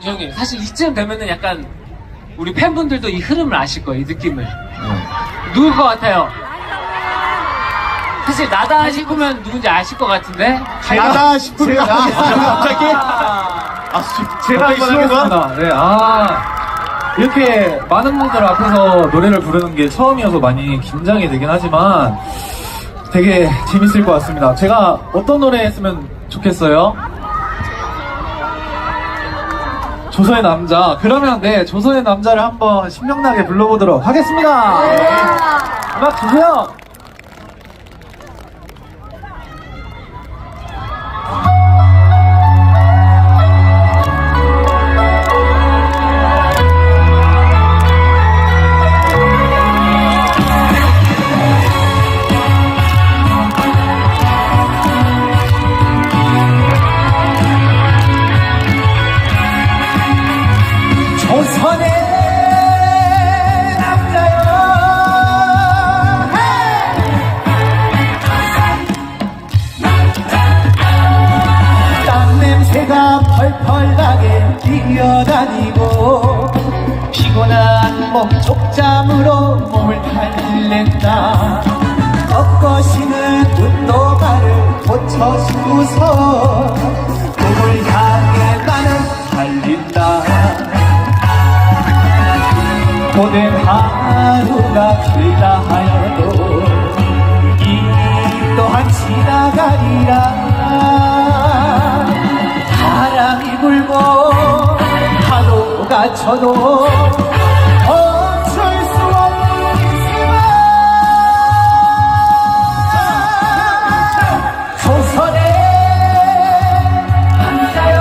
형님 사실 이쯤 되면은 약간 우리 팬분들도 이 흐름을 아실 거예요 이 느낌을 누굴 것 같아요? 사실 나다 싶으면 누군지 아실 것 같은데 나다 싶으면 갑자기 아, 제가 한번 하겠습니다. 네, 아. 이렇게 많은 분들 앞에서 노래를 부르는 게 처음이어서 많이 긴장이 되긴 하지만 되게 재밌을 것 같습니다. 제가 어떤 노래 했으면 좋겠어요? 조선의 남자. 그러면 네, 조선의 남자를 한번 신명나게 불러보도록 하겠습니다. 음악 주세요. 땀 냄새가 펄펄 나게 뛰어다니고 피곤한 몸 쪽잠으로 몸을 달랜다. 꺾어시는 운동화를 고쳐주고서 꿈을 향해 나는 달린다. 고된 하루 파도가 쳐도 멈출 수 이승아 조선의 남자여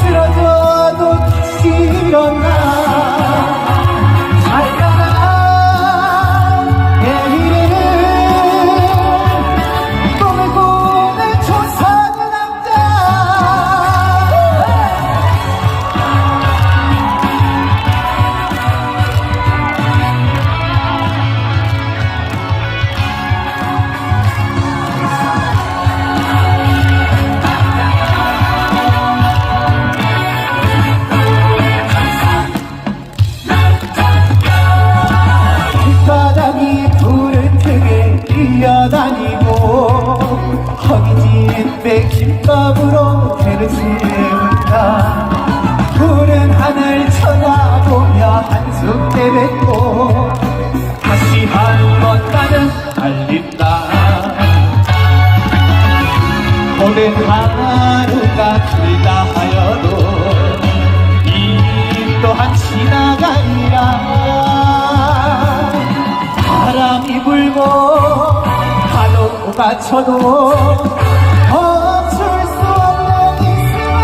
쓰러져도 다시 일어나 등에 밀려다니고 허기진 백김밥으로 배를 채운다. 푸른 하늘 쳐다보며 한숨 내뱉고 다시 한 번 나는 달린다. 오랜 하루가 길다 하여도 이 또한 지나가리라. 바람이 불고 쳐도 멈출 수 없는 이승아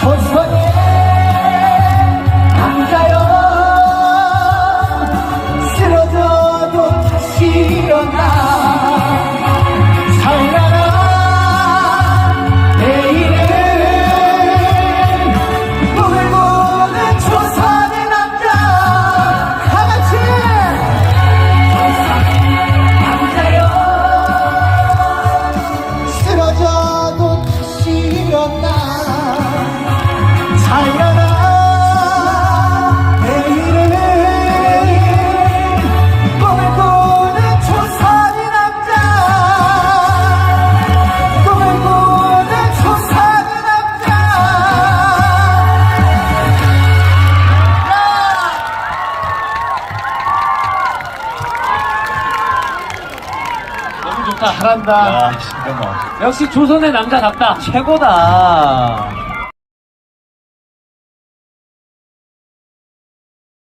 조선의 남자여 쓰러져도 다시 일어나 잘한다. 잠깐만 역시 조선의 남자답다. 최고다